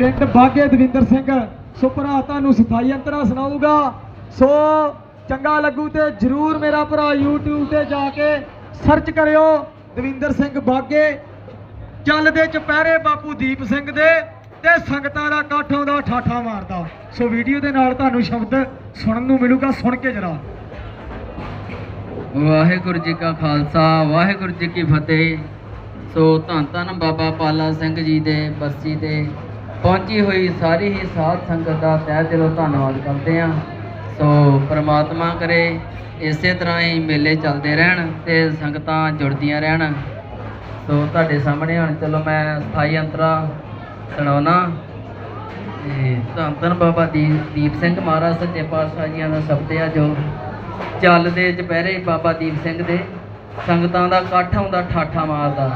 ਪਿੰਡ ਬਾਗੇ ਦਵਿੰਦਰ ਸਿੰਘ ਸੋ ਭਰਾ ਤੁਹਾਨੂੰ ਸਥਾਈ ਅੰਤਰਾ ਸੁਣਾਊਗਾ। ਸੋ ਚੰਗਾ ਲੱਗੂ ਤੇ ਜਰੂਰ ਮੇਰਾ ਭਰਾ YouTube ਤੇ ਜਾ ਕੇ ਸਰਚ ਕਰਿਓ ਦਵਿੰਦਰ ਸਿੰਘ ਬਾਗੇ। ਚੱਲਦੇ ਚੁਪਹਿਰੇ ਬਾਪੂ ਦੀਪ ਸਿੰਘ ਦੇ ਤੇ ਸੰਗਤਾਂ ਦਾ ਇਕੱਠ ਆਉਂਦਾ, ਠਾਠਾ ਮਾਰਦਾ। ਸੋ ਵੀਡੀਓ ਦੇ ਨਾਲ ਤੁਹਾਨੂੰ ਸ਼ਬਦ ਸੁਣਨ ਨੂੰ ਮਿਲੂਗਾ, ਸੁਣ ਕੇ ਜਰਾ। ਵਾਹਿਗੁਰੂ ਜੀ ਕਾ ਖਾਲਸਾ, ਵਾਹਿਗੁਰੂ ਜੀ ਕੀ ਫਤਿਹ। ਸੋ ਧੰਨ ਧੰਨ ਬਾਬਾ ਪਾਲਾ ਸਿੰਘ ਜੀ ਦੇ ਬਰਸੀ ਤੇ ਪਹੁੰਚੀ ਹੋਈ ਸਾਰੀ ਹੀ ਸਾਧ ਸੰਗਤ ਦਾ ਤਹਿ ਦਿਲੋਂ ਧੰਨਵਾਦ ਕਰਦੇ ਹਾਂ। ਸੋ ਪ੍ਰਮਾਤਮਾ ਕਰੇ, ਇਸੇ ਤਰ੍ਹਾਂ ਹੀ ਮੇਲੇ ਚੱਲਦੇ ਰਹਿਣ ਤੇ ਸੰਗਤਾਂ ਜੁੜਦੀਆਂ ਰਹਿਣ। ਸੋ ਤੁਹਾਡੇ ਸਾਹਮਣੇ ਹੁਣ ਚਲੋ ਮੈਂ ਸਥਾਈ ਅੰਤਰਾ ਸੁਣਾਉਣਾ। ਤੇ ਧੰਨ ਧੰਨ ਬਾਬਾ ਦੀਪ ਦੀਪ ਸਿੰਘ ਮਹਾਰਾਜ ਸੱਚੇ ਪਾਤਸ਼ਾਹ ਜੀਆਂ ਦਾ ਸ਼ਬਦ ਆ, ਜੋ ਚੱਲਦੇ ਚੁਪਹਿਰੇ ਬਾਬਾ ਦੀਪ ਸਿੰਘ ਦੇ ਸੰਗਤਾਂ ਦਾ ਇਕੱਠ ਆਉਂਦਾ, ਠਾਠਾ ਮਾਰਦਾ।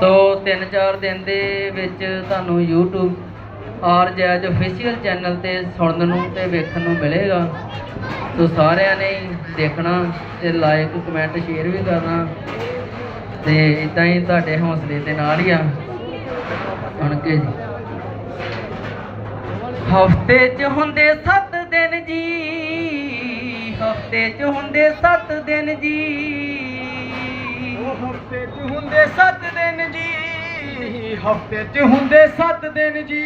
ਸੋ 3-4 ਦਿਨ ਦੇ ਵਿੱਚ ਤੁਹਾਨੂੰ YouTube R Jazz official channel ਤੇ ਸੁਣਨ ਨੂੰ ਤੇ ਵੇਖਣ ਨੂੰ ਮਿਲੇਗਾ। ਸੋ ਸਾਰਿਆਂ ਨੇ ਦੇਖਣਾ ਤੇ ਲਾਈਕ ਕਮੈਂਟ ਸ਼ੇਅਰ ਵੀ ਕਰਨਾ ਤੇ ਇਦਾਂ ਹੀ ਤੁਹਾਡੇ ਹੌਸਲੇ ਦੇ ਨਾਲ ਹੀ ਆ। ਸੁਣ ਕੇ ਜੀ। ਹਫ਼ਤੇ 'ਚ ਹੁੰਦੇ 7 ਦਿਨ ਜੀ, ਹਫ਼ਤੇ 'ਚ ਹੁੰਦੇ 7 ਦਿਨ ਜੀ। ਹਫ਼ਤੇ 'ਚ ਹੁੰਦੇ 7 ਦਿਨ ਜੀ, ਹਫ਼ਤੇ 'ਚ ਹੁੰਦੇ 7 ਦਿਨ ਜੀ।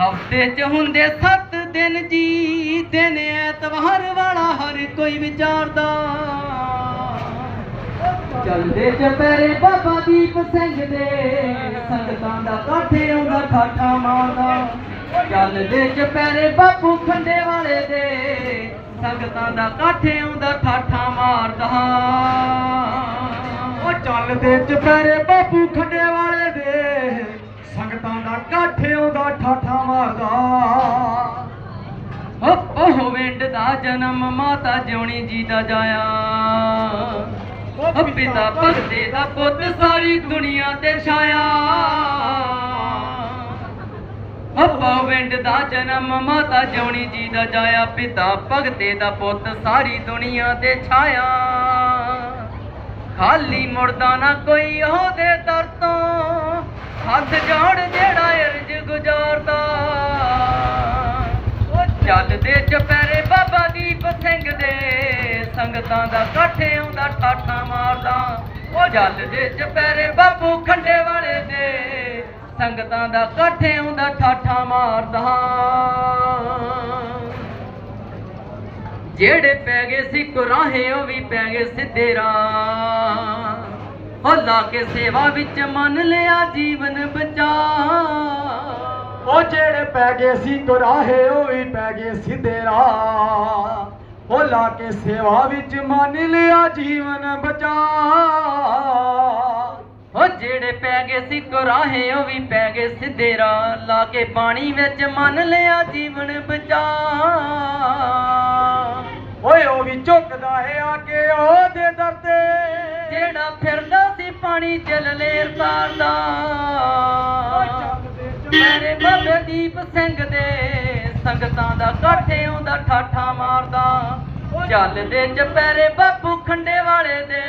ਹਫ਼ਤੇ 'ਚ ਹੁੰਦੇ 7 ਦਿਨ ਜੀ, ਦਿਨ ਐਤਵਾਰ ਵਾਲਾ ਹਰ ਕੋਈ ਵਿਚਾਰਦਾ। ਚੱਲਦੇ ਚਪੈਰੇ ਬਾਬਾ ਦੀਪ ਸਿੰਘ ਦੇ, ਸੰਗਤਾਂ ਦਾ ਕਾਠੇ ਆਉਂਦਾ, ਠਾਠਾ ਮਾਰਦਾ। ਚੱਲਦੇ ਚਪੈਰੇ ਬਾਪੂ ਖੰਡੇ ਵਾਲੇ ਦੇ, ਸੰਗਤਾਂ ਦਾ ਕਾਠੇ ਆਉਂਦਾ, ਠਾਠਾ ਮਾਰਦਾ। ਚੱਲਦੇ ਚੁਪਹਿਰੇ ਬਾਪੂ ਖੰਡੇ ਵਾਲੇ ਦੇ। ਸੰਗਤਾਂ ਦਾ ਇਕੱਠ ਆਉਂਦਾ ਠਾਠਾ ਮਾਰਦਾ। ਉਹ ਵਿੰਡ ਦਾ ਜਨਮ ਮਾਤਾ ਜਿਉਣੀ ਜੀ ਦਾ ਜਾਇਆ। ਓ ਪਿਤਾ ਭਗਤੇ ਦਾ ਪੁੱਤ ਸਾਰੀ ਦੁਨੀਆ ਤੇ ਛਾਇਆ। ਓ ਵਿੰਡ ਦਾ ਜਨਮ ਮਾਤਾ ਜਿਉਣੀ ਜੀ ਦਾ ਜਾਇਆ। ਪਿਤਾ ਭਗਤੇ ਦਾ ਪੁੱਤ ਸਾਰੀ ਦੁਨੀਆ ਤੇ ਛਾਇਆ। ਖਾਲੀ ਮੁੜਦਾ ਨਾ ਕੋਈ ਉਹਦੇ ਦਰ ਤੋਂ ਹੱਥ ਜੋੜ ਜਿਹੜਾ ਅਰਜ ਗੁਜ਼ਾਰਦਾ। ਉਹ ਚੱਲਦੇ ਚਪੈਰੇ ਬਾਬਾ ਦੀਪ ਸਿੰਘ ਦੇ। ਸੰਗਤਾਂ ਦਾ ਕਾਠੇ ਆਉਂਦਾ ਠਾਠਾ ਮਾਰਦਾ। ਉਹ ਜਲਦੇ ਚਪੈਰੇ ਬਾਪੂ ਖੰਡੇ ਵਾਲੇ ਦੇ। ਸੰਗਤਾਂ ਦਾ ਕਾਠੇ ਆਉਂਦਾ ਠਾਠਾ ਮਾਰਦਾ। ਜਿਹੜੇ ਪੈ ਗਏ ਸੀ ਕੁਰਾਹੇ ਉਹ ਵੀ ਪੈ ਗਏ ਸਿੱਧੇ ਰਾਹ। ਉਹ ਲਾ ਕੇ ਸੇਵਾ ਵਿੱਚ ਮੰਨ ਲਿਆ ਜੀਵਨ ਬਚਾ। ਉਹ ਜਿਹੜੇ ਪੈ ਗਏ ਸੀ ਕੁਰਾਹੇ ਉਹ ਵੀ ਪੈ ਗਏ ਸਿੱਧੇ ਰਾਹ। ਉਹ ਲਾ ਕੇ ਸੇਵਾ ਵਿੱਚ ਮੰਨ ਲਿਆ ਜੀਵਨ ਬਚਾ। ਉਹ ਜਿਹੜੇ ਪੈ ਗਏ ਸੀ ਕੁਰਾਹੇ ਉਹ ਵੀ ਪੈ ਗਏ ਸਿੱਧੇ ਰਾਹ। ਲਾ ਕੇ ਪਾਣੀ ਵਿੱਚ ਮੰਨ ਲਿਆ ਜੀਵਨ ਬਚਾ। ਓਏ ਉਹ ਵੀ ਝੁਕਦਾ ਹੈ ਆ ਕੇ ਉਹਦੇ ਦਰ ਤੇ। ਜਿਹੜਾ ਫਿਰਦਾ ਸੀ ਪਾਣੀ ਚੱਲ ਲੇਰ ਤਾਰਦਾ ਮੇਰੇ ਬਾਬੇ ਦੀਪ ਸਿੰਘ ਦੇ ਸੰਗਤਾਂ ਦਾ ਕਾਠੇ ਆਉਂਦਾ ਠਾਠਾ ਮਾਰਦਾ। ਚੱਲਦੇ ਚਪੈਰੇ ਬਾਪੂ ਖੰਡੇ ਵਾਲੇ ਦੇ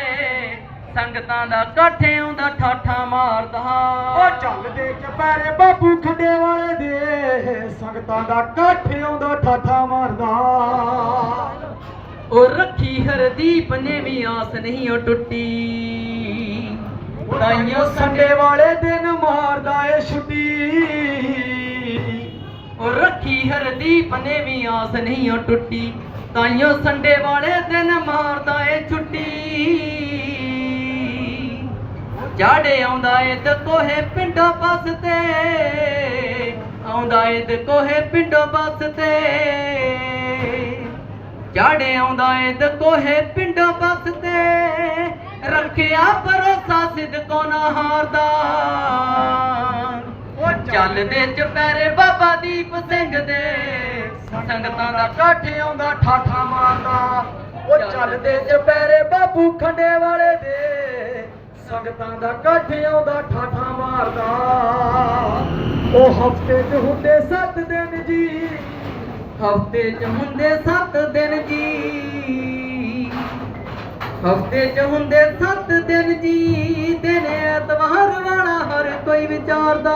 ਸੰਗਤਾਂ ਦਾ ਕਾਠੇ ਆਉਂਦਾ ਠਾਠਾ ਮਾਰਦਾ। ਉਹ ਚੱਲਦੇ ਚਪੈਰੇ ਬਾਪੂ ਖੰਡੇ ਵਾਲੇ ਦੇ ਸੰਗਤਾਂ ਦਾ ਇਕੱਠ ਆਉਂਦਾ ਠਾਠਾ ਮਾਰਦਾ। ਉਹ ਰੱਖੀ ਹਰਦੀਪ ਨੇ ਵੀ ਆਸ ਨਹੀਂ ਉਹ ਟੁੱਟੀ। ਤਾਈਓ ਸੰਡੇ ਵਾਲੇ ਦਿਨ ਮਾਰਦਾ ਏ ਛੁੱਟੀ। ਉਹ ਰੱਖੀ ਹਰਦੀਪ ਨੇ ਵੀ ਆਸ ਨਹੀਂ ਉਹ ਟੁੱਟੀ। ਤਾਈਓ ਸੰਡੇ ਵਾਲੇ ਦਿਨ ਮਾਰਦਾ ਏ ਛੁੱਟੀ। ਜਾੜੇ ਆਉਂਦਾ ਏ ਤੇ ਕੋਹੇ ਪਿੰਡੋਂ ਬੱਸ ਤੇ। ਆਉਂਦਾ ਏ ਤੇ ਕੋਹੇ ਪਿੰਡੋਂ ਬੱਸ ਤੇ। ਜਾੜੇ ਆਉਂਦਾ ਏ ਤੇ ਕੋਹੇ ਪਿੰਡੋਂ ਬੱਸ ਤੇ। ਰੱਖਿਆ ਭਰੋਸਾ ਸਿਦਕੋ ਨਾ ਹਾਰਦਾ। ਉਹ ਚੱਲਦੇ ਚੁਪਹਿਰੇ ਬਾਬਾ ਦੀਪ ਸਿੰਘ ਦੇ। ਸੰਗਤਾਂ ਦਾ ਇਕੱਠ ਆਉਂਦਾ ਠਾਠਾ ਮਾਰਦਾ। ਉਹ ਚੱਲਦੇ ਚਪੈਰੇ ਬਾਪੂ ਖੰਡੇ ਵਾਲੇ ਦੇ। ਸੰਗਤਾਂ ਦਾ ਇਕੱਠ ਆਉਂਦਾ ਠਾਠਾ ਮਾਰਦਾ। ਉਹ ਹਫ਼ਤੇ 'ਚ ਹੁੰਦੇ 7 ਦਿਨ ਜੀ। ਹਫ਼ਤੇ ਚ ਹੁੰਦੇ 7 ਦਿਨ ਜੀ। ਹਫ਼ਤੇ ਚ ਹੁੰਦੇ 7 ਦਿਨ ਜੀ। ਦਿਨ ਐਤਵਾਰ ਵਾਲਾ ਹਰ ਕੋਈ ਵਿਚਾਰਦਾ।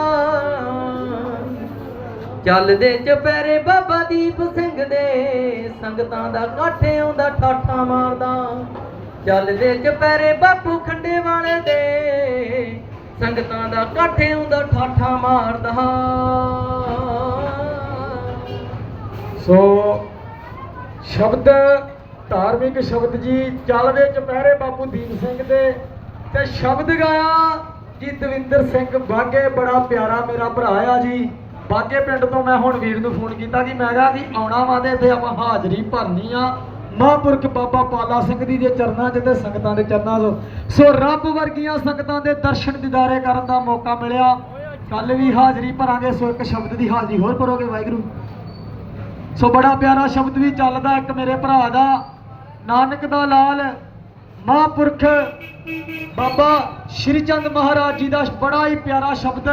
ਚੱਲਦੇ ਚੁਪਹਿਰੇ ਬਾਬਾ ਦੀਪ ਸਿੰਘ ਦੇ। ਸੰਗਤਾਂ ਦਾ ਕਾਠੇ ਆਉਂਦਾ, ਠਾਠਾ ਮਾਰਦਾ। ਚੱਲਦੇ ਚੁਪਹਿਰੇ ਬਾਪੂ ਖੰਡੇ ਵਾਲੇ ਦੇ। ਸੰਗਤਾਂ ਦਾ ਕਾਠੇ ਆਉਂਦਾ, ਠਾਠਾ ਮਾਰਦਾ। ਸੋ ਸ਼ਬਦ, ਧਾਰਮਿਕ ਸ਼ਬਦ ਜੀ ਚੱਲਦੇ ਚੁਪਹਿਰੇ ਬਾਪੂ ਦੀਪ ਸਿੰਘ ਦੇ ਤੇ ਸ਼ਬਦ ਗਾਇਆ ਜੀ ਦਵਿੰਦਰ ਸਿੰਘ। ਬਾਗੇ ਬੜਾ ਪਿਆਰਾ ਮੇਰਾ ਭਰਾ ਆ ਜੀ। ਬਾਗੇ ਪਿੰਡ ਤੋਂ ਮੈਂ ਹੁਣ ਵੀਰ ਨੂੰ ਫੋਨ ਕੀਤਾ ਕਿ ਮੈਂ ਕਿਹਾ ਕਿ ਆਉਣਾ ਵਾ ਤੇ ਇੱਥੇ ਆਪਾਂ ਹਾਜ਼ਰੀ ਭਰਨੀ ਆ। ਮਹਾਂਪੁਰਖ ਬਾਬਾ ਪਾਲਾ ਸਿੰਘ ਦੀ ਦੇ ਚਰਨਾਂ 'ਚ ਤੇ ਸੰਗਤਾਂ ਦੇ ਚਰਨਾਂ 'ਚ। ਸੋ ਰੱਬ ਵਰਗੀਆਂ ਸੰਗਤਾਂ ਦੇ ਦਰਸ਼ਨ ਦਿਦਾਰੇ ਕਰਨ ਦਾ ਮੌਕਾ ਮਿਲਿਆ। ਕੱਲ ਵੀ ਹਾਜ਼ਰੀ ਭਰਾਂਗੇ, ਸੋ ਇੱਕ ਸ਼ਬਦ ਦੀ ਹਾਜ਼ਰੀ ਹੋਰ ਭਰੋਗੇ ਵਾਹਿਗੁਰੂ? ਸੋ ਬੜਾ ਪਿਆਰਾ ਸ਼ਬਦ ਵੀ ਚੱਲਦਾ ਇੱਕ ਮੇਰੇ ਭਰਾ ਦਾ, ਨਾਨਕ ਦਾ ਲਾਲ ਮਹਾਂਪੁਰਖ ਬਾਬਾ ਸ਼੍ਰੀ ਚੰਦ ਮਹਾਰਾਜ ਜੀ ਦਾ ਬੜਾ ਹੀ ਪਿਆਰਾ ਸ਼ਬਦ,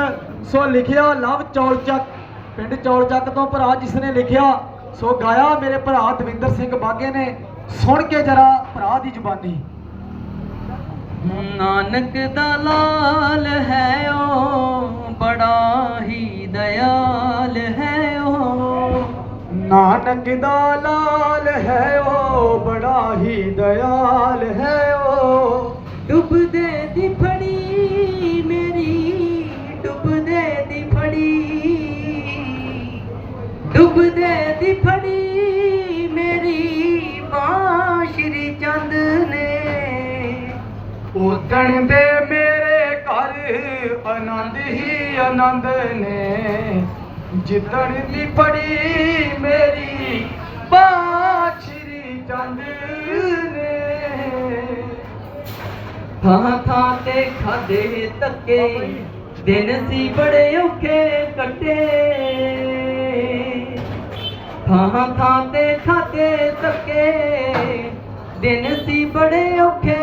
ਸੋ ਲਿਖਿਆ ਲਵ ਚੌਲ ਚੱਕ, ਪਿੰਡ ਚੌਲ ਚੱਕ ਤੋਂ ਭਰਾ ਜਿਸ ਨੇ ਲਿਖਿਆ, ਸੋ ਗਾਇਆ ਮੇਰੇ ਭਰਾ ਦਵਿੰਦਰ ਸਿੰਘ ਬਾਗੇ ਨੇ, ਸੁਣ ਕੇ ਜਰਾ ਭਰਾ ਦੀ ਜ਼ੁਬਾਨੀ। ਨਾਨਕ ਦਾ ਲਾਲ ਹੈ ਓ, ਬੜਾ ਹੀ ਦਇਆਲ ਹੈ ਨਾਨਕ ਦਾ ਲਾਲ ਹੈ ਉਹ ਬੜਾ ਹੀ ਦਇਆਲ ਹੈ ਉਹ ਡੁੱਬਦੇ ਦੀ ਫੜੀ ਮੇਰੀ ਡੁੱਬਦੇ ਦੀ ਫੜੀ। ਡੁੱਬਦੇ ਦੀ ਫੜੀ ਮੇਰੀ ਬਾਂ ਸ਼੍ਰੀ ਚੰਦ ਨੇ। ਉਦਣ ਦੇ ਮੇਰੇ ਘਰ ਆਨੰਦ ਹੀ ਆਨੰਦ ਨੇ। ਜਿੱਦਣ ਦੀ ਪੜੀ ਮੇਰੀ ਬਾਛਰੀ ਚੰਦ ਨੇ। ਥਾਂ ਥਾਂ ਤੇ ਖਾਦੇ ਧੱਕੇ ਦਿਨ ਸੀ ਬੜੇ ਔਖੇ ਕੱਟੇ। ਥਾਂ ਥਾਂ ਤੇ ਖਾਦੇ ਧੱਕੇ ਦਿਨ ਸੀ ਬੜੇ ਔਖੇ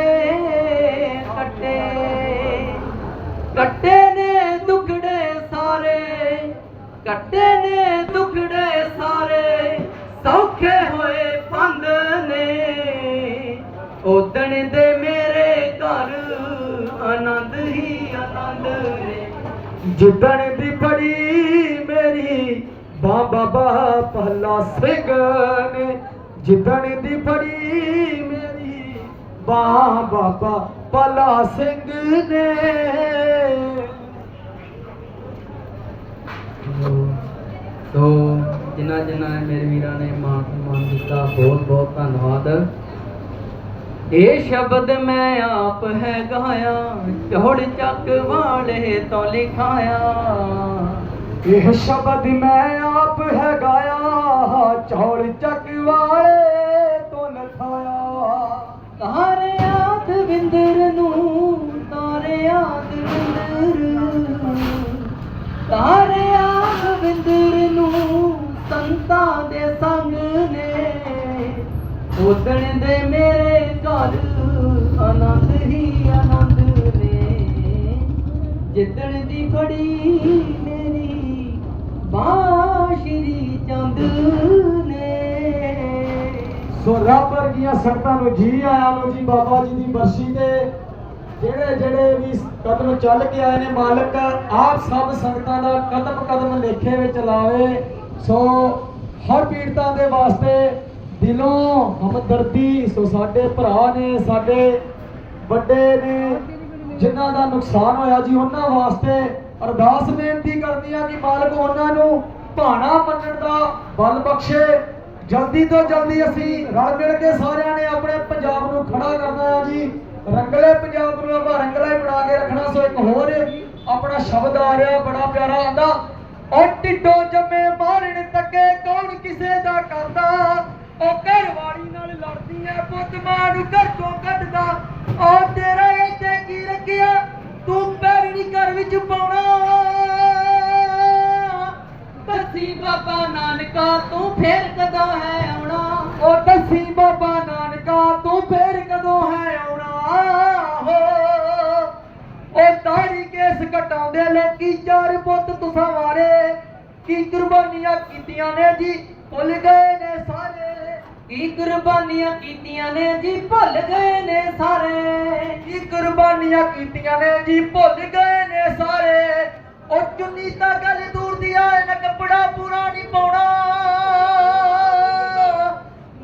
ਕੱਟੇ। ਕੱਟੇ ਕੱਟੇ ਨੇ ਦੁਖੜੇ ਸਾਰੇ, ਸੌਖੇ ਹੋਏ ਪੰਦ ਨੇ। ਉਦਣ ਦੇ ਮੇਰੇ ਘਰ ਆਨੰਦ ਹੀ ਆਨੰਦ ਨੇ। ਜਿੱਦਣ ਦੀ ਪੜੀ ਮੇਰੀ ਬਾ ਬਾਬਾ ਪਹਲਾ ਸਿੰਘ ਨੇ। ਜਿੱਦਣ ਦੀ ਪੜੀ ਮੇਰੀ ਬਾ ਬਾਬਾ ਪਹਲਾ ਸਿੰਘ ਨੇ। ਤੋ ਜਿਨ੍ਹਾਂ ਜਿਨ੍ਹਾਂ ਨੇ ਮੇਰੇ ਵੀਰਾਂ ਨੇ ਮਾਨ ਸਨਮਾਨ ਦਿੱਤਾ ਬਹੁਤ ਬਹੁਤ ਧੰਨਵਾਦ। ਇਹ ਸ਼ਬਦ ਮੈਂ ਆਪ ਹੈ ਗਾਇਆ ਚੌੜ ਚੱਕ ਵਾਲੇ ਤੋਂ ਲਿਖਾਇਆ। ਇਹ ਸ਼ਬਦ ਮੈਂ ਆਪ ਹੈ ਗਾਇਆ ਚੌਲ ਚੱਕ ਵਾਲੇ ਦੀ ਫੜੀ ਮੇਰੀ ਬਾਂ ਚੰਦ ਨੇ। ਸੋ ਰੱਬ ਵਰਗੀਆਂ ਸੰਗਤਾਂ ਨੂੰ ਜੀ ਆਇਆਂ ਨੂੰ ਜੀ ਬਾਬਾ ਜੀ ਦੀ ਬਰਸੀ ਤੇ ਜਿਹੜੇ ਜਿਹੜੇ ਵੀ ਕਦਮ ਚੱਲ ਕੇ ਆਏ ਨੇ ਮਾਲਕ, ਆਪ ਸਭ ਸੰਗਤਾਂ ਦਾ ਕਦਮ ਕਦਮ ਲੇਖੇ ਵਿੱਚ ਲਾਵੇ। ਸੋ ਹਰ ਪੀੜਤਾਂ ਦੇ ਵਾਸਤੇ ਦਿਲੋਂ ਹਮਦਰਦੀ। ਸੋ ਸਾਡੇ ਭਰਾ ਨੇ, ਸਾਡੇ ਵੱਡੇ ਨੇ ਜਿਨ੍ਹਾਂ ਦਾ ਨੁਕਸਾਨ ਹੋਇਆ ਜੀ, ਉਹਨਾਂ ਵਾਸਤੇ ਅਰਦਾਸ ਬੇਨਤੀ ਕਰਦੀ ਆ ਕਿ ਮਾਲਕ ਉਹਨਾਂ ਨੂੰ ਭਾਣਾ ਮੰਨਣ ਦਾ ਬਲ ਬਖਸ਼ੇ। ਜਲਦੀ ਤੋਂ ਜਲਦੀ ਅਸੀਂ ਰਲ ਮਿਲ ਕੇ ਸਾਰਿਆਂ ਨੇ ਆਪਣੇ ਪੰਜਾਬ ਨੂੰ ਖੜਾ ਕਰਨਾ ਆ ਜੀ। ਰੰਗਲੇ ਪੰਜਾਬ ਨੂੰ ਆਪਾਂ ਰੰਗਲਾ ਹੀ ਬਣਾ ਕੇ ਰੱਖਣਾ, ਸੋ ਇੱਕ ਹੋਰ ਆਪਣਾ ਸ਼ਬਦ ਆ ਰਿਹਾ, ਬੜਾ ਪਿਆਰਾ ਆਂਦਾ ਉਹ ਟਿੱਡੋ ਜੰਮੇ ਮਾਰਨ ਤੱਕੇ, ਕੌਣ ਕਿਸੇ ਦਾ ਕਰਦਾ? ਉਹ ਘਰਵਾਲੀ ਨਾਲ ਲੜਦੀ ਐ ਪੁੱਤ ਮਾਂ ਨੂੰ ਘਰ ਤੋਂ ਕੱਢਦਾ। ਉਹ ਤੇਰਾ ਇੱਥੇ ਕੀ ਰੱਖਿਆ? ਤੂੰ ਪੈਰ ਨਹੀਂ ਘਰ ਵਿੱਚ ਪਾਉਣਾ। ਦੱਸੀ ਬਾਬਾ ਨਾਨਕਾ ਤੂੰ ਫੇਰ ਕਦੋਂ ਹੈ ਆਉਣਾ? ਉਹ ਦੱਸੀ ਬਾਬਾ ਨਾਨਕਾ ਤੂੰ ਫੇਰ ਕਦੋਂ ਹੈ ਆਉਣਾ? ਉਹ ਦਾੜੀ ਕੇਸ ਕਟਾਉਂਦੇ ਲੋਕੀ ਚਾਰ ਪੁੱਤ ਤੁਸਾਂ ਵਾਰੇ। ਕੀ ਕੁਰਬਾਨੀਆਂ ਕੀਤੀਆਂ ਨੇ ਜੀ? ਭੁੱਲ ਗਏ ਨੇ ਕੀ ਕੁਰਬਾਨੀਆਂ ਕੀਤੀਆਂ ਨੇ ਜੀ ਭੁੱਲ ਗਏ ਨੇ ਸਾਰੇ? ਕੀ ਕੁਰਬਾਨੀਆਂ ਕੀਤੀਆਂ ਨੇ ਜੀ ਭੁੱਲ ਗਏ ਨੇ ਸਾਰੇ? ਉਹ ਚੁੰਨੀ ਤਾਂ ਗੱਲ ਦੂਰ ਦੀ ਆਏ ਨਾ ਕੱਪੜਾ ਪੂਰਾ ਨਹੀਂ ਪਾਉਣਾ।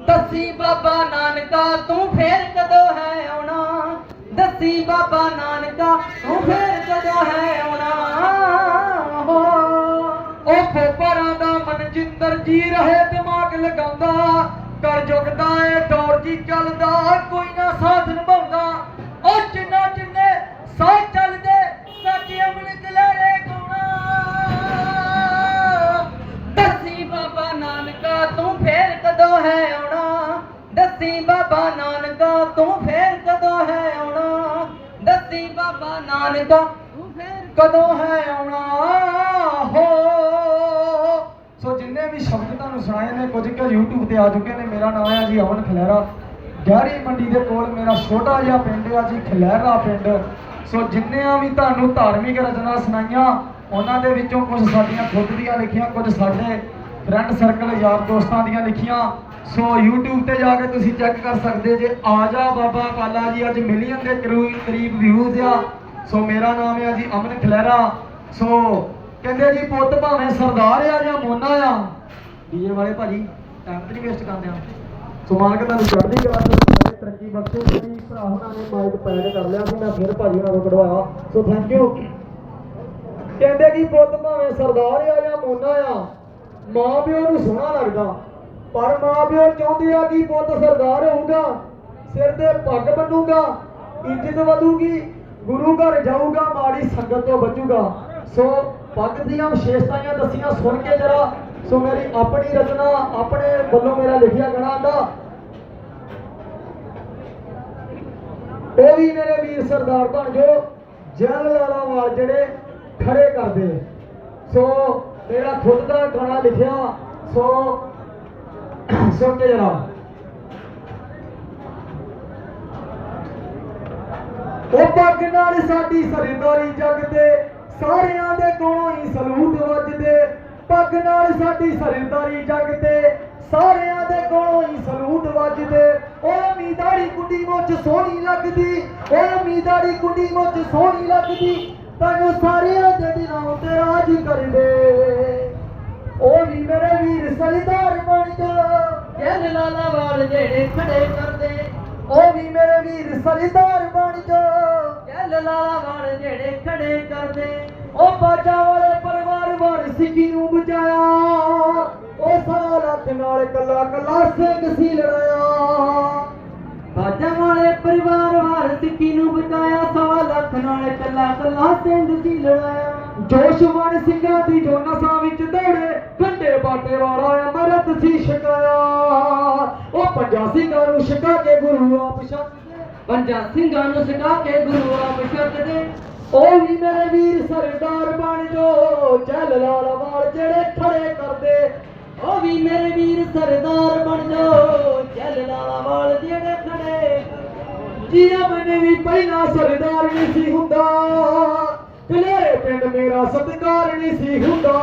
ਦੱਸੀ ਬਾਬਾ ਨਾਨਕਾ, ਤੂੰ ਫੇਰ ਕਦੋਂ ਹੈ ਆਉਣਾ? ਦੱਸੀ ਬਾਬਾ ਨਾਨਕਾ, ਤੂੰ ਫੇਰ ਕਦੋਂ ਹੈ ਆਉਣਾ? ਹੋ ਉਹ ਫੋਪਰਾਂ ਦਾ ਮਨਜਿੰਦਰ ਜੀ ਰਹੇ ਜੁਗਦਾ ਏ ਦੌਰ ਜੀ ਚੱਲਦਾ ਕੋਈ ਨਾ ਸਾਥ ਗਹਿਰੀ ਮੰਡੀ ਦੇ ਕੋਲ ਮੇਰਾ ਛੋਟਾ ਜਿਹਾ ਪਿੰਡ ਆ ਜੀ, ਖਲਹਿਰਾ ਪਿੰਡ। ਸੋ ਜਿੰਨਿਆਂ ਵੀ ਤੁਹਾਨੂੰ ਧਾਰਮਿਕ ਰਚਨਾ ਸੁਣਾਈਆਂ, ਉਹਨਾਂ ਦੇ ਵਿੱਚੋਂ ਕੁਝ ਸਾਡੀਆਂ ਖੁਦ ਦੀਆਂ ਲਿਖੀਆਂ, ਕੁਝ ਸਾਡੇ ਫਰੈਂਡ ਸਰਕਲ ਯਾਰ ਦੋਸਤਾਂ ਦੀਆਂ ਲਿਖੀਆਂ। ਸੋ YouTube ਤੇ ਜਾ ਕੇ ਤੁਸੀਂ ਚੈੱਕ ਕਰ ਸਕਦੇ ਜੇ। ਆ ਜਾ ਬਾਬਾ ਕਾਲਾ ਜੀ, ਅੱਜ ਮਿਲੀਅਨ ਦੇ ਕਰੂ- ਕਰੀਬ ਵਿਊਜ਼ ਆ। ਸੋ ਮੇਰਾ ਨਾਮ ਹੈ ਜੀ ਅਮਨ ਖਲੈਰਾ ਸੋ ਕਹਿੰਦੇ ਜੀ ਪੁੱਤ ਭਾਵੇਂ ਸਰਦਾਰ ਆ ਜਾਂ ਮੋਨਾ ਆ ਡੀਜੇ ਵਾਲੇ ਭਾਜੀ ਟਾਈਮ ਤੇ ਨਹੀਂ ਵੇਸਟ ਕਰਦੇ ਆ। ਸੋ ਮਾਲਕ ਤੁਹਾਨੂੰ ਚੜ੍ਹਦੀ ਕਲਾ ਤੇ ਸਾਰੇ ਤਰੱਕੀ ਬਖਸ਼ੇ। ਜੀ ਭਰਾ ਹੁਣਾਂ ਨੇ ਮਾਈਕ ਪੈਡ ਕਰ ਲਿਆ ਸੀ, ਮੈਂ ਫਿਰ ਭਾਜੀ ਹੁਣਾਂ ਨੂੰ ਕਢਵਾਇਆ। ਸੋ ਥੈਂਕ ਯੂ ਕਹਿੰਦੇ ਕਿ ਪੁੱਤ ਭਾਵੇਂ ਸਰਦਾਰ ਆ ਜਾਂ ਮੋਨਾ ਆ ਮਾਂ ਪਿਓ ਨੂੰ ਸੋਹਣਾ ਲੱਗਦਾ, ਪਰ ਮਾਂ ਪਿਓ ਚਾਹੁੰਦੇ ਆ ਕਿ ਪੁੱਤ ਸਰਦਾਰ ਹੋਊਗਾ, ਸਿਰ ਤੇ ਪੱਗ ਬੰਨੂਗਾ, ਇੱਜ਼ਤ ਵਧੂਗੀ, ਗੁਰੂ ਘਰ ਜਾਊਗਾ, ਮਾੜੀ ਸੰਗਤ ਤੋਂ ਬਚੂਗਾ। ਸੋ ਪੱਗ ਦੀਆਂ ਵਿਸ਼ੇਸ਼ਤਾਵਾਂ ਦੱਸੀਆਂ ਸੁਣ ਕੇ ਜਰਾ ਸੋ ਮੇਰੀ ਆਪਣੀ ਰਚਨਾ, ਆਪਣੇ ਵੱਲੋਂ ਮੇਰਾ ਲਿਖਿਆ ਗਣਾ ਦਾ। ਉਹ ਵੀ ਮੇਰੇ ਵੀਰ ਸਰਦਾਰ ਬਣ ਜੋ ਜਲ ਲਾਲਾ ਵਾਲ ਜਿਹੜੇ ਖੜੇ ਕਰਦੇ। ਸੋ ਮੇਰਾ ਖੁਦ ਦਾ ਗਾਣਾ ਲਿਖਿਆ, ਸੋ ਸੁਣ ਕੇ ਜਰਾ। ਉਹ ਪੱਗ ਨਾਲ ਸਾਡੀ ਸਰਦਾਰੀ ਤੇ ਸਾਰਿਆਂ ਦੇ ਕੋਲੋਂ ਹੀ ਸਲੂਟ ਵੱਜਦੇ ਪੱਗ ਨਾਲ ਸਾਡੀ ਸਰਦਾਰੀ ਜਗਦੇ ਸਾਰਿਆਂ ਦੇ ਕੋਲੋਂ ਹੀ ਸਲੂਟ ਵੱਜਦੇ। ਓਏ ਮੀਦਾੜੀ ਕੁੰਡੀ ਮੁੱਚ ਸੋਹਣੀ ਲੱਗਦੀ ਓਏ ਮੀਦਾੜੀ ਕੁੰਡੀ ਮੁੱਚ ਸੋਹਣੀ ਲੱਗਦੀ ਤੈਨੂੰ ਸਾਰਿਆਂ ਦੇ ਦਿਲਾਂ ਉੱਤੇ ਰਾਜ ਕਰਦੇ। ਉਹ ਵੀ ਮੇਰੇ ਵੀਰ ਸਰਦਾਰ ਬਣ ਜਾ। ਜਲ ਲਾਲਾ ਵਾਲ ਜਿਹੜੇ ਖੜੇ ਕਰਦੇ। ਉਹ ਵੀ ਮੇਰੇ ਵੀਰ ਸਰਦਾਰ ਬਣ ਜਾ। ਜਲ ਲਾਲਾ ਖੜੇ ਕਰਦੇ। ਉਹ ਬਾਜਾ ਵਾਲੇ ਪਰਿਵਾਰ ਵਾਰ ਨੂੰ ਬਚਾਇਆ। ਉਹ ਸਾਰਾ ਲੱਖ ਨਾਲ ਕੱਲਾ ਕੱਲਾ ਸਿੰਘ ਸੀ ਲੜਾਇਆ। ਬਾਜਾਂ ਵਾਲੇ ਪਰਿਵਾਰ ਵਾਰ ਨੂੰ ਬਚਾਇਆ। ਸਵਾ ਲੱਖ ਨਾਲ ਕੱਲਾ ਕੱਲਾ ਸਿੰਘ ਸੀ ਲੜਾਇਆ। ਜੋਸ਼ ਵਣ ਸਿੰਘਾਂ ਦੀ ਜੋ ਨਸਾਂ ਵਿੱਚ ਦੌੜੇ। ਕੰਡੇ ਬਾਟੇ ਵਾਲਾ ਅਮਰਤ ਸੀ ਛਕਾਇਆ। ਉਹ ਪੰਜਾ ਸਿੰਘਾਂ ਨੂੰ ਛਕਾ ਕੇ ਗੁਰੂ ਆਪ ਛਕਦੇ ਪੰਜਾਂ ਸਿੰਘਾਂ ਨੂੰ ਸਿਕਾ ਕੇ ਗੁਰੂ ਆਪ ਛਕਦੇ ਉਹ ਵੀ ਮੇਰੇ ਵੀਰ ਸਰਦਾਰ ਬਣ ਜੋ ਚੱਲ ਲਾਲ ਵਾਲ ਜਿਹੜੇ ਖੜੇ ਕਰਦੇ। ਉਹ ਵੀ ਮੇਰੇ ਵੀਰ ਸਰਦਾਰ ਬਣ ਜੋ, ਜਲ ਲਾਲਾ ਵਾਲ ਜਿਹੜੇ ਖੜੇ ਜੀ ਅਮਨ ਵੀ ਪਹਿਲਾਂ ਸਰਦਾਰ ਨਹੀਂ ਸੀ ਹੁੰਦਾ। ਕਲੇਰੇ ਪਿੰਡ ਮੇਰਾ ਸਤਿਕਾਰ ਨਹੀਂ ਸੀ ਹੁੰਦਾ।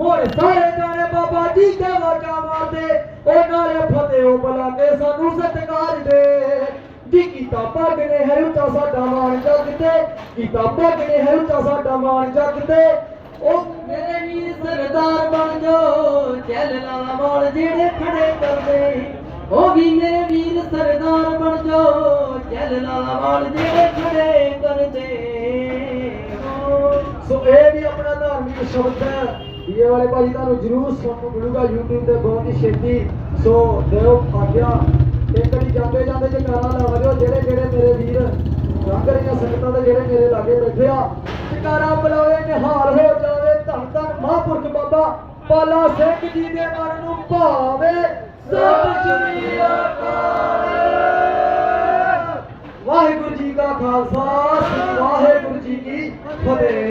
ਹੁਣ ਸਾਰੇ ਜਾਣੇ ਬਾਬਾ ਜੀ ਦਾ ਵਾਜਾ ਮਾਰਦੇ ਉਹ ਨਾਲੇ ਫਤਿਹ ਉਹ ਬੁਲਾ ਕੇ ਸਾਨੂੰ ਸਤਿਕਾਰ ਦੇ। ਜੀ ਕੀਤਾ ਹੈ ਉੱਚਾ ਸਾਡਾ ਮਾਣ ਜੱਗ ਤੇ ਕੀਤਾ ਪੱਗ ਹੈ ਉੱਚਾ ਸਾਡਾ ਮਾਣ ਜੱਗ ਤੇ ਉਹ ਮੇਰੇ ਵੀਰ ਸਰਦਾਰ ਬਣ ਜੋ, ਜਲ ਲਾਲਾ ਵਾਲ ਜਿਹੜੇ ਖੜੇ ਕਰਦੇ। ਉਹ ਵੀ ਮੇਰੇ ਵੀਰ ਸਰਦਾਰ ਬਣ ਜੋ, ਜਲ ਲਾਲਾ ਵਾਲ ਜਿਹੜੇ ਖੜੇ ਕਰਦੇ। ਸੋ ਇਹ ਵੀ ਆਪਣਾ ਧਾਰਮਿਕ ਸ਼ਬਦ ਹੈ। ਇਹ ਵਾਲੇ ਭਾਜੀ ਤੁਹਾਨੂੰ ਜਰੂਰ ਸੁਣਨ ਨੂੰ ਮਿਲੂਗਾ YouTube ਤੇ ਬਹੁਤ ਹੀ ਛੇਤੀ। ਸੋ ਦਿਓ ਆਗਿਆ ਇੱਕ ਵਾਰੀ ਜਾਂਦੇ ਜਾਂਦੇ ਜਕਾਰਾ ਲਾ ਵਜੋ, ਜਿਹੜੇ ਜਿਹੜੇ ਮੇਰੇ ਵੀਰ ਲੰਘ ਰਹੀਆਂ ਸੰਗਤਾਂ ਦੇ ਜਿਹੜੇ ਮੇਰੇ ਲਾਗੇ ਬੈਠੇ ਆ ਜਕਾਰਾ ਬੁਲਾਵੇ ਨਿਹਾਲ ਹੋ ਜਾਵੇ, ਧੰਨ ਧੰਨ ਮਹਾਂਪੁਰਖ ਬਾਬਾ ਪਾਲਾ ਸਿੰਘ ਜੀ ਦੇ ਮਨ ਨੂੰ ਭਾਵੇ। ਸਤਿ ਸ੍ਰੀ ਅਕਾਲ। ਵਾਹਿਗੁਰੂ ਜੀ ਕਾ ਖਾਲਸਾ ਵਾਹਿਗੁਰੂ ਜੀ ਕੀ ਫਤਿਹ।